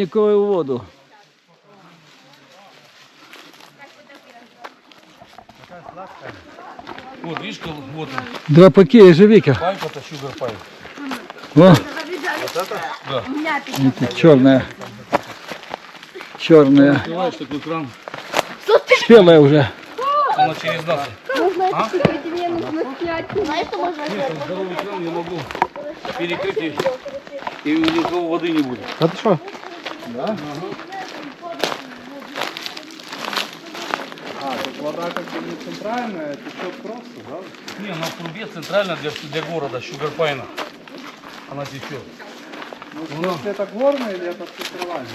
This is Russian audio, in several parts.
Родниковую воду. Вот, видишь, вот он, Два паки ежевика. пайп, это sugar пайп. О, Да. это черная. Черная. Открываешь такой кран, Спелая уже. она через нас. Знаешь, что можно Нет, там здоровый кран, я могу перекрыть и, и у никого воды не будет. А ты что? А, тут вода как бы не центральная, течет просто, да? Не, она в трубе центрально для, для города, Шугарпайна. Она течет. Ну, если это горная или это центральная?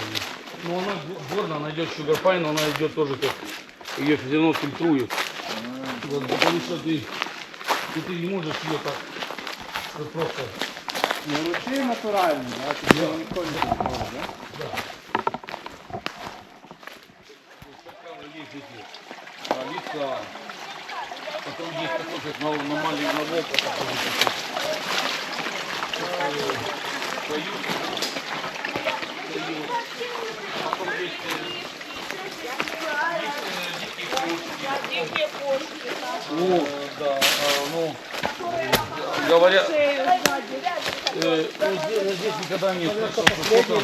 Но она го- горная, она идет Шугарпайн, она идет тоже как ее все равно фильтрует. Вот, потому что ты, ты, ты не можешь ее так вот просто. Не ручей натуральный, да? Тут его никто не да? Там есть эти а, лица. Потом есть такой, как на, на маленький на волка такой. Э, э, есть э, дикие кошки. Ну, да, а, ну, говоря, э, ну, здесь, ну, здесь никогда не слышал, что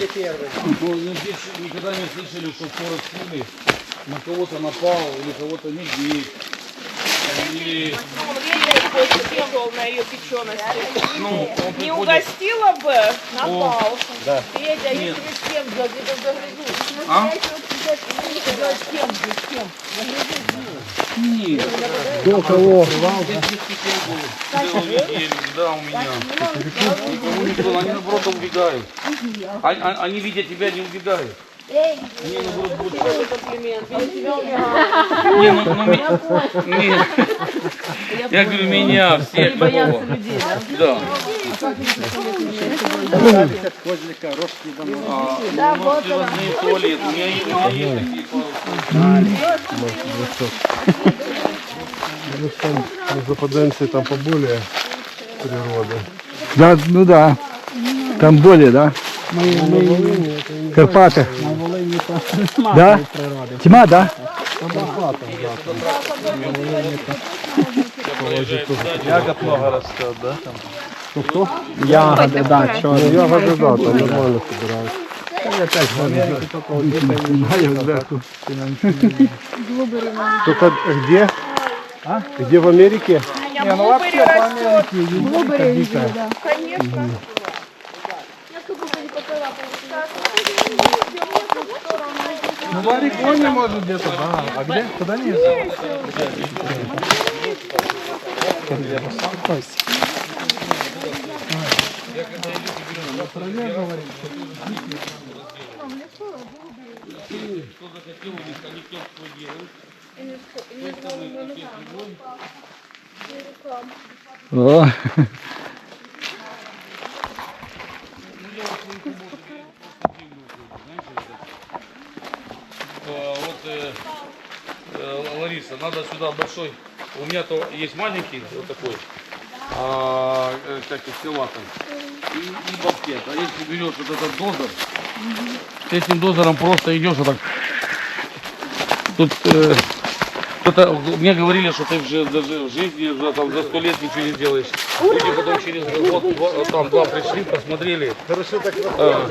ну, ну, здесь никогда не слышали, что скоро силы на кого-то напал или кого-то на ее печености. ну, он Не приходит, угостила бы, напал. да. Федя, Нет. если с кем за- за- загрызут? А? С кем с кем? Нет. До кого? Да, у меня. Никого не было, они наоборот убегают. А- а- Они, видя тебя, не убегают. Мне наоборот больше. Комплимент. Я тебя убегала. Не, ну, ну, ми- нет. Я говорю, меня, всех Боятся такого. людей, да? Да. Козлика, рожки домой. А, ну, у нас привозные туалеты. У меня есть, у меня есть такие пару. Мы западаемся там поболее природы. Да, ну да. Там более, да? Карпаты. Да? Тьма, да? Ягод много растет, да? Там? Ягоды, да, Ну, ягоды, да, там нормально собирают. Только где? А? Где в Америке? Не, ну вообще Конечно. Ну, в Орегоне, может, где-то, да. А где? Куда нет? О, Э, Вот, э, э, Лариса, надо сюда большой. У меня то есть маленький, вот такой, а, э, как эскалатор. И, и баскет. А если берешь вот этот дозор, с этим дозором просто идешь вот так. Тут э, кто-то, мне говорили, что ты уже даже в жизни уже там за сто лет ничего не делаешь. Люди потом через год, два, там два пришли, посмотрели. Хорошо так А,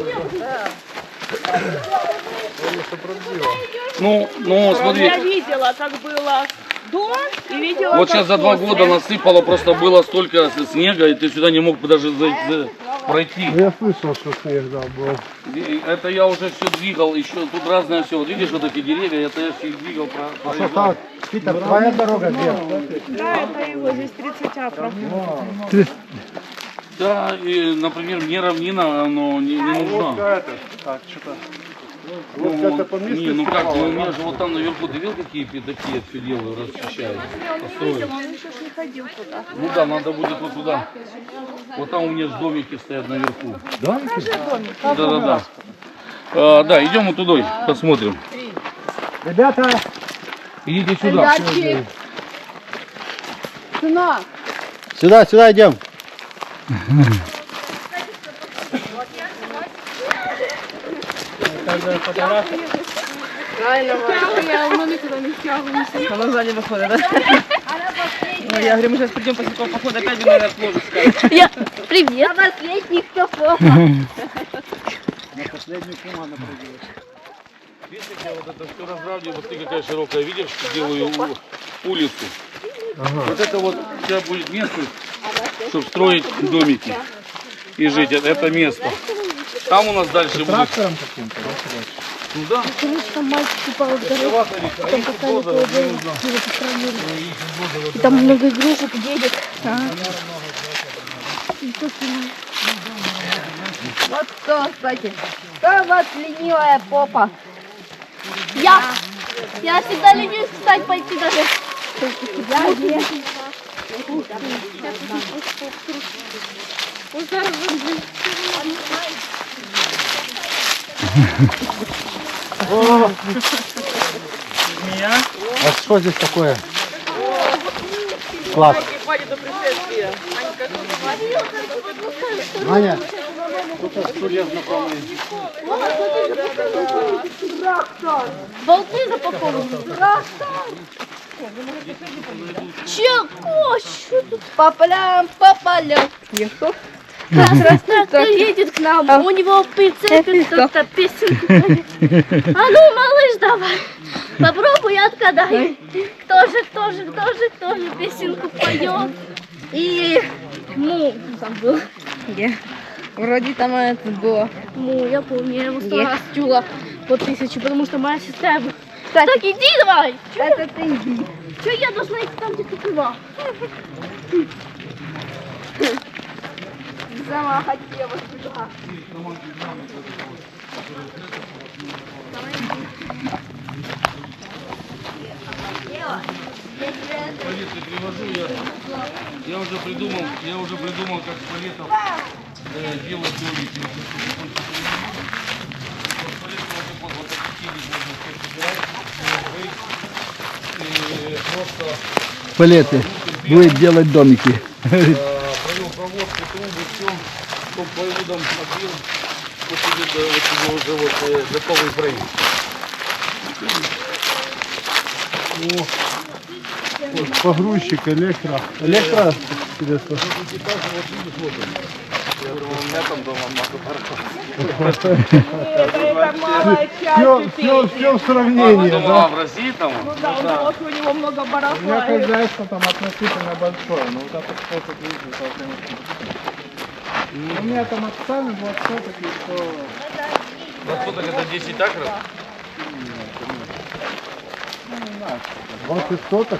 ну, ну, смотри. Я видела, как было до, и видела, Вот сейчас за два года насыпало, просто было столько снега, и ты сюда не мог бы даже за- за- пройти. Я слышал, что снег, да, был. Это я уже все двигал, еще тут разное все. Вот видишь вот эти деревья, это я все их двигал. Про, проезжал. Питер, твоя дорога где? Да, это его, здесь 30 акров. Да, и, например, мне равнина, но не, не нужна. это. Так, что-то. Ну, Вот это по не, ну как, ну, у меня же вот там наверху, ты видел, какие пятаки все делаю, расчищаю? Построил. Он еще ж не ходил туда. Ну да, надо будет вот туда. Вот там у меня же домики стоят наверху. Да, да, да. А, да, идем вот туда, посмотрим. Ребята, Идите сюда. Сынок. сюда, сюда идем. Она сзади выходит, да? Ну, я говорю, мы сейчас придем после такого похода, опять наверное, отложу сказать. Я... Привет. Последний, кто попал. Видишь, как я вот это все разравниваю, вот ты какая широкая, видишь, что делаю у- улицу. Вот это вот сейчас будет место, чтобы строить домики и жить. Это место. Там у нас дальше будет. Трактором каким-то, да? Ну да. Там мальчик упал в дорогу. Бульдозер, мне нужно. И там много игрушек едет. А. Вот кто, кстати. Кто у вас ленивая попа? Я. Я всегда ленюсь встать пойти даже. Я нет. А что здесь такое? Класс. Аня, Болты запакованы. Чего? Что тут? По полям, по Трактор едет к нам. У него в прицепе кто-то песенку. А ну, малыш, давай. Попробуй отгадай. Кто же, кто же, кто же, кто же песенку поет? И му там был. Вроде там это было. Му, я помню, я его сто раз чула по тысяче, потому что моя сестра... Кстати, Так, иди давай. это ты иди. Че я должна идти там, где ты была? Сама хотела сюда. Палеты привожу я. Я уже придумал, я уже придумал, как с палетов э, делать домики. Вот палеты вот так вот, вот такие вот можно собирать. И просто палеты. Будет делать домики. э, провел проводку, трубы, все, по проводам отбил, после этого вот его уже вот э. Погрузчик, электро. Электро. Я думаю, у меня там дома много Все, все, в сравнении, да? в России там? Да, у него, у него много У меня барахла. хозяйство там относительно большое, но вот этот способ конечно, Ну, У меня там официально было все-таки, что Вот сколько это 10 акров? 20 соток.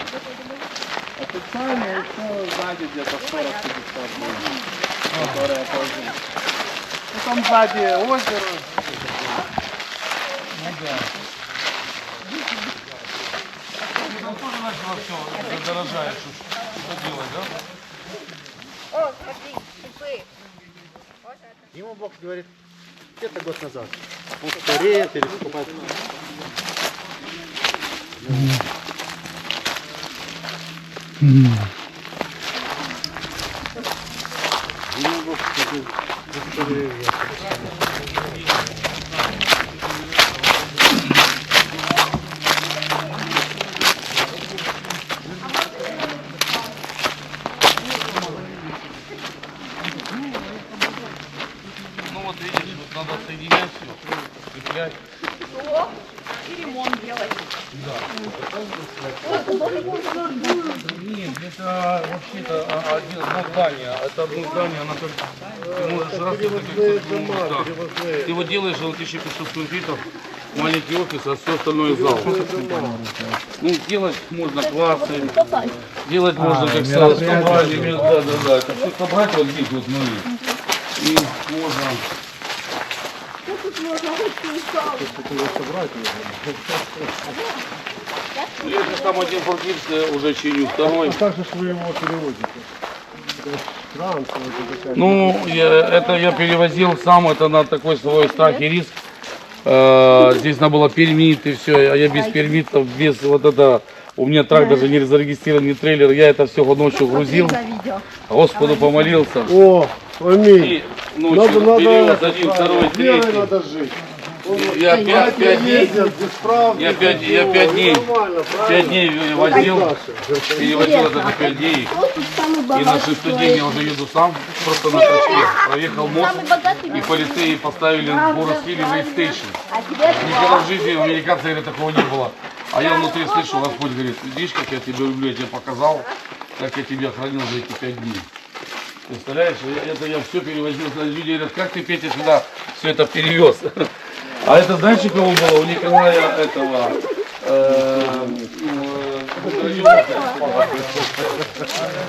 Официально еще сзади где-то 40-50 было, которые пользуются. Ну там сзади озеро. Ну тоже начало все дорожает, что, делать, да? О, смотри, шипы. Ему Бог говорит, где-то год назад. Он стареет или покупает. Ему Бог говорит, скреплять. Нет, это вообще-то а, одно здание. Это одно здание, оно как... Ты можешь раз это как ну, да. Ты вот делаешь, он 1500 квадратов, маленький офис, а все остальное зал. Ну, делать можно классы, делать можно как сразу да, да, да. Это все собрать вот здесь вот, смотри. И можно... Я же там один форкипс уже чиню, второй. Как же вы его переводите? Такая. Ну, я- это я перевозил сам, это на такой свой страх и риск. Э, здесь надо было пермит и все, а я без пермитов, без вот это, у меня трак даже не зарегистрирован, не трейлер, я это все ночью грузил, Господу помолился. О, аминь. И ночью Надо, надо, перевез один, второй, верой третий. надо жить. Я пять, пять дней, ездят бесправные. я пять, я пять дней, пять дней возил, перевозил это на пять дней. Тут самый И на шестой день я уже еду сам, просто на тачке. Проехал мост, и полицеи поставили в Бурасвиле рейстейшн. А Никогда в жизни у американцев такого не было. А я внутри слышу, Господь говорит, видишь, как я тебя люблю, я тебе показал, как я тебя хранил за эти пять дней. Представляешь, я- это я все перевозил. Люди говорят, как ты, Петя, сюда все это перевез? А это знаешь, у кого было? У Николая этого... э, э,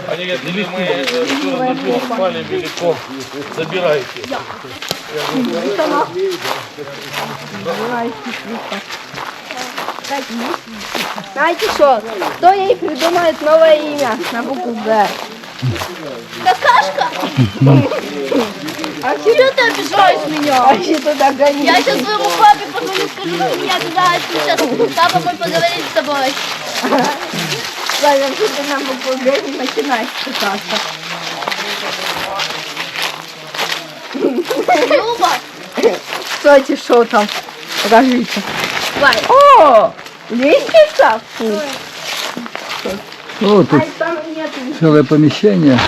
Они говорят, или мы э, все разобьем, спали велико, забирайте. Знаете что? Кто ей придумает новое имя на букву Г? Какашка? А Чего ты обижаешь меня? А что туда гонить? Я сейчас своему папе позвоню, скажу, что меня обижают сейчас. Папа мой поговорит с тобой. Славя, что ты на букву Г не начинаешь пытаться. Люба, Кстати, что там? Покажите. Вань, О! Лестница? Фу. О, тут. Целое помещение.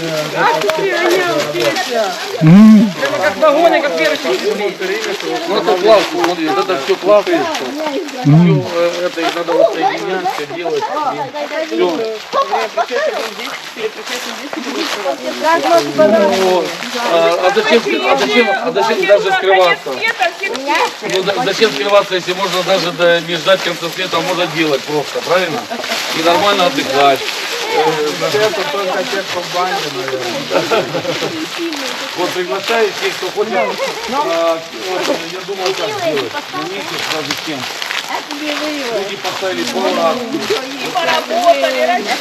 М, Прямо как вагоны, как верочки. Ну это плавка, смотри, вот это все плавка. Все, это их надо вот соединять, все делать. Подумать? Вот. А, а зачем, а зачем, а зачем даже скрываться? Ну, да- зачем скрываться, если можно даже да, не ждать конца света, а можно делать просто, правильно? И нормально отдыхать. Это только те, кто в банде, наверное. Вот приглашаю тех, кто хочет. а, вот, я думал, как сделать. На месяц даже кем. Люди поставили палатку.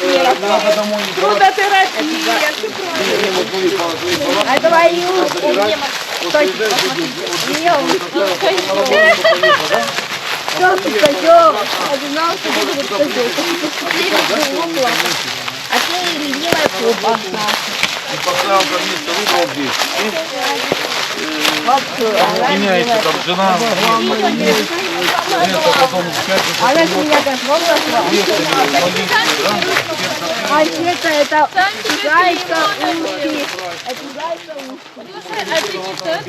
Э, Надо домой не брать. Не, вот смотри, палатку, смотри, палатку. А давай и у- Собирать. Вот приезжаешь, люди, Не, у- Что ты козел? Я знал, что ты будешь козел. А ты ленивая попа. И поставил как место выбрал здесь. И меняется там жена. Это Она меня назвала. А это, это зайка ушки. Это зайка ушки. а человек,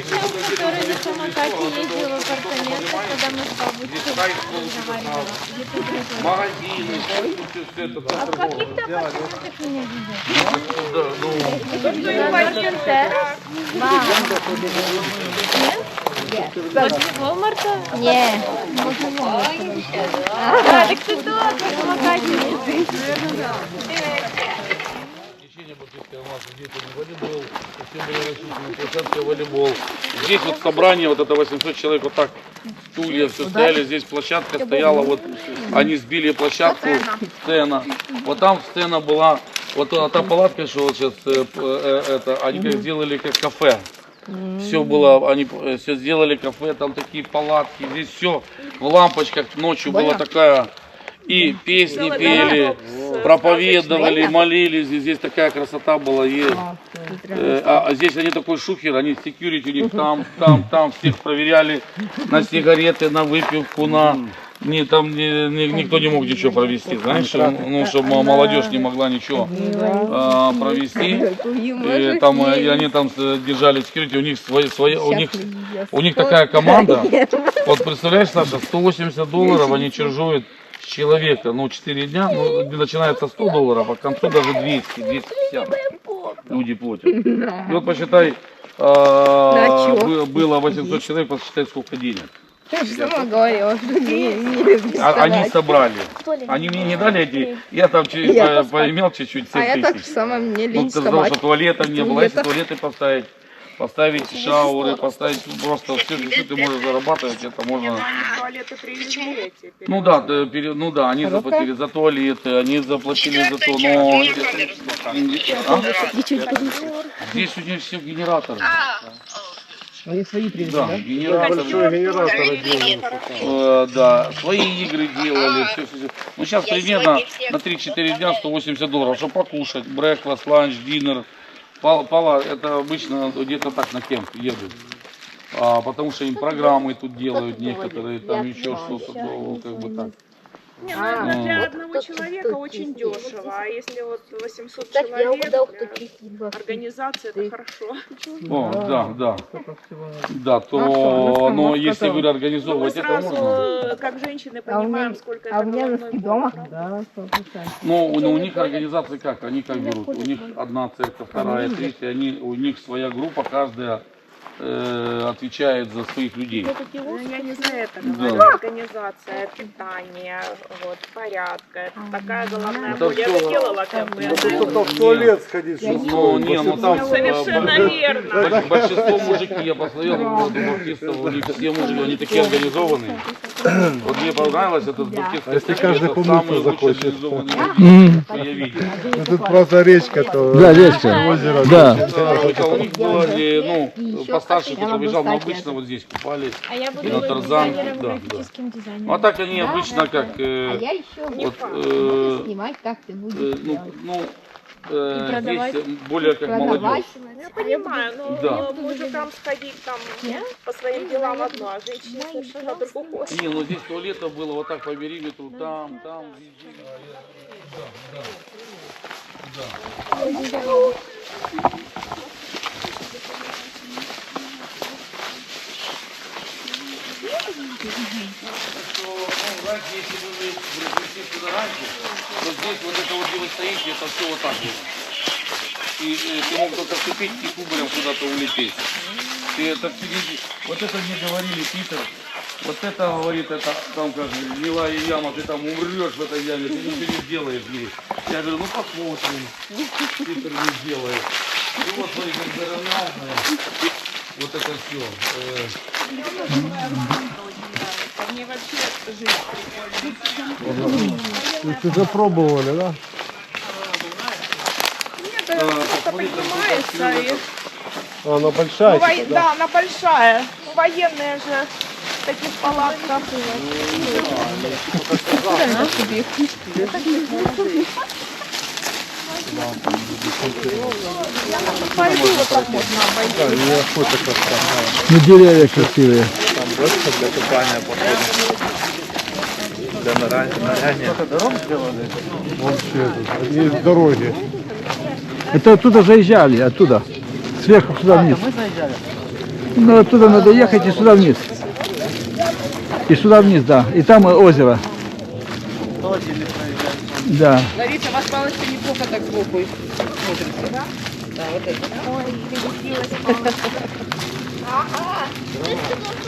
который на самокате ездил в апартаментах, когда мы с бабушкой магазины, все это там В каких-то апартаментах меня видел? Да, ну, Walmarta? Не. А, так ты тот, на самокате ездишь. Течение Балтийской массы, здесь вот волейбол, все были рассчитаны, площадка волейбол. Здесь вот собрание, вот это 800 человек, вот так стулья все стояли, здесь площадка стояла, вот они сбили площадку, сцена. Вот там сцена была, вот та палатка, что вот сейчас, э, п- э, это, они как сделали как кафе. Все было, они все сделали кафе, там такие палатки, здесь все в лампочках, ночью была такая, и песни пели, проповедовали, молились, и здесь такая красота была. И, э, а, а здесь они такой шухер, они секьюрити у них там, там, там, всех проверяли на сигареты, на выпивку, на... Не, там ни- ни- никто не мог ничего провести, знаешь, ну, чтобы молодежь не могла ничего а, провести. И, там, э, и они там держали секьюрити, у них свои, свои, у них, у них такая команда. Вот представляешь, Саша, 180 долларов они чержуют с человека, ну 4 дня, ну, начинается 100 долларов, а к концу даже 200, 250 люди платят. И вот посчитай, а, было 800 человек, посчитай сколько денег. Же сама говорила, что не, не А- они собрали. Они мне не дали эти, я там чуть- Я по- поимел чуть-чуть А я 7 так тысяч. сама мне Ну, лень сказал, что туалета не было, если туалеты поставить. поставить шауры, поставить просто все, что ты можешь зарабатывать, это можно. Ну да, ну да, они заплатили за туалеты, они заплатили за то, но... А? Здесь у них все генераторы. Они свои привезли, Да, генераторы. Большой генератор. Э, да, свои игры делали, все, все, все. Ну сейчас примерно на 3-4 дня 180 долларов, чтобы покушать, брекфаст, ланч, динер. Пала, пала, это обычно где-то так на кемп едут. А, потому что им программы тут делают некоторые, там еще что-то, как бы так. Не, ну это Ну. для одного человека очень дешево, а если вот 800 Так, я человек, угадал, кто для организации это хорошо. О, да, да. Да, А то, но если, говорю, Ну, мы организовывать это сразу, можно. э, как женщины, понимаем, сколько это головной боли. Ну, у, ну, у них организации как? Они как берут? У них одна церковь, вторая, третья. Они, у них своя группа, каждая э, отвечает за своих людей. Ну, я не за это Да. говорю. Организация, питание, вот, порядка. Это такая головная Это боль. Я же делала КП. Ну, только в туалет сходить Ну, не, ну там Совершенно верно. большинство мужики, я посмотрел, у них все мужики, они такие организованные. Вот мне понравилось этот баптистский Если церковь, каждый лучший захочет. что я видел. Ну, тут просто речка, то Да, речка. озеро. Да. Это у них было, э, ну, постарше кто побежал, но обычно вот здесь купались. А я буду И на Тарзан, дизайнером, да, графическим дизайнером. Ну, а так они обычно как, э, я еще вот, э, снимать, как ты э, будешь ну, ну, э, продавать. здесь более как молодежь. Я понимаю, но Да. мужикам сходить там по своим делам одно, а женщине совершенно другое. Не, ну здесь туалетов было вот так по периметру, там, там, везде. что, ну, раньше, если бы вы пришли сюда раньше, то здесь вот это вот, где вы стоите, это все вот так было. И э, ты мог только вступить и кубарем куда-то улететь. Ты это впереди. Вот это мне говорили, Питер. Вот это говорит, это там как гнилая яма, ты там умрешь в этой яме, ты ничего не сделаешь здесь. Я говорю, ну посмотрим. Питер не сделает. И вот смотри, как заровнялся. Вот это все. Вообще жизнь То есть уже пробовали, да? поднимается и... А, она большая. Ну, во- Да, она большая. Ну, Военные же в таких палатках. Да, и охота как-то. Ну, деревья красивые. Вообще тут. Из дороги. Это оттуда заезжали, оттуда. Сверху сюда вниз. Ну, оттуда надо ехать и сюда вниз. И сюда вниз, да. И там озеро. Да. Лариса, у вас палочка неплохо так сбоку смотрится. Да? Да, вот это.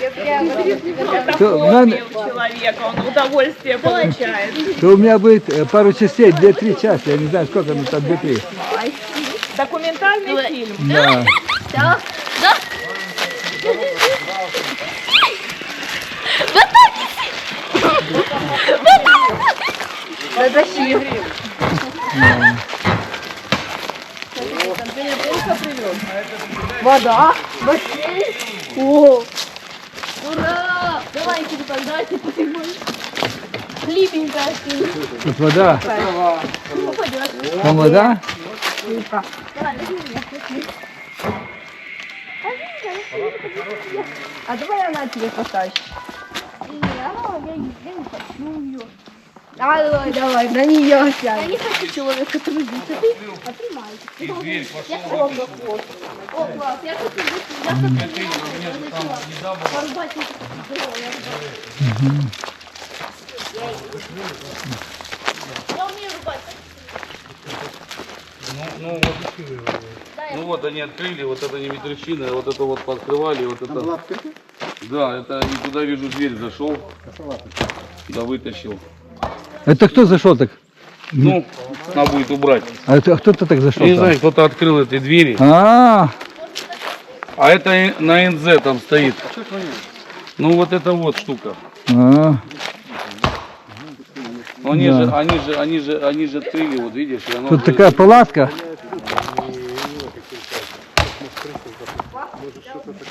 мене- У человека, он удовольствие получает. то у меня будет э, пару частей, две-три части. Я не знаю, сколько, но там две-три. Документальный фильм. Да. Да, да. Вода. О! Ура! Давайте тогда, потихоньку. Хлипенькая ты. Тут вода. Упадет. Там вода? А давай она тебе потащит. Я, я, я не хочу ее. Давай, давай, на нее Я сядь. не хочу человека трубить, а ты, а ты мальчик. И дверь Я пошел. О, класс, я хочу быть, я хочу там еда была. порубать дрова, я. Я умею рубать. Ну, ну, вот, ну вот они открыли, вот это не ветрещина, а вот это вот пооткрывали, вот это. Да, это и туда вижу дверь зашел, да вытащил. Это кто зашел так? Ну, надо будет убрать. А это кто-то так зашел? Не там? знаю, кто-то открыл эти двери. А, А это и на НЗ там стоит. Ну вот это вот штука. а, Ну, Они Да. же, они же, они же, они же открыли, вот видишь, тут такая палатка.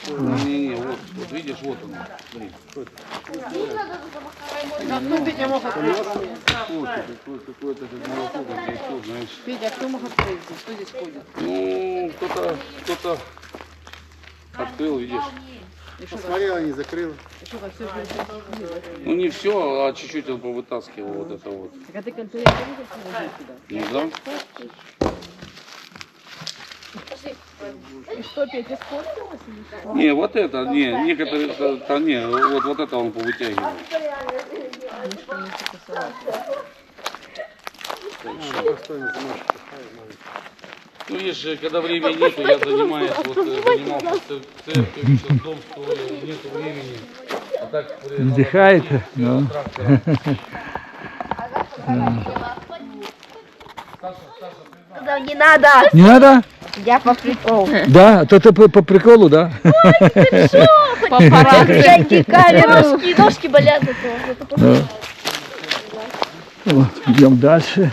Не, не, вот, вот видишь, вот он. Смотри. Какой- Какой-то как молоко, как яйцо, знаешь. А кто мог открыть здесь? Кто здесь ходит? Ну, кто-то, кто-то открыл, видишь. Не. Что, как все же Ну не все, а чуть-чуть он повытаскивал вот это вот. Так а ты контролируешь сюда? Ну да. И что, Петя, испортилось или что? Не, вот это, не, некоторые, это, это не, вот, вот это он повытягивал. Ну, видишь, же, когда времени нету, я занимаюсь, вот, э, занимался церковью, сейчас дом строил, нету времени. А так, Вздыхает, ну. трактора. Да не надо. Не надо? Я по приколу. Да, то ты по, по приколу, да? Включайте камеру. Ножки, ножки болят от того. Идем дальше.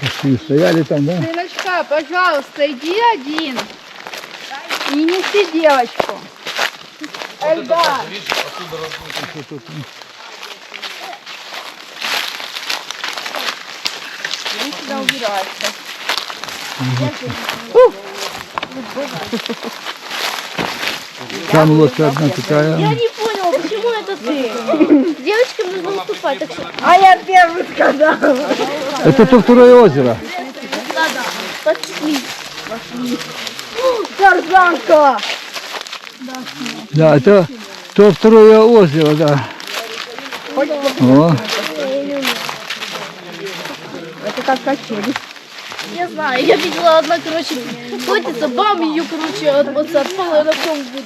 Пошли, стояли там, да? Сыночка, пожалуйста, иди один. И неси девочку. Эльдар. Сюда убирайся. Там лодка одна такая. Я не понял, почему это ты? Девочкам нужно уступать, так что... А я первый сказал. Это то второе озеро. Да-да, пошли. Тарзанка. Да, это то второе озеро, да. О, Это как качели. Я знаю, я видела одна, короче, котится, бам, ее, короче, от, от, отпала, и она в том будет.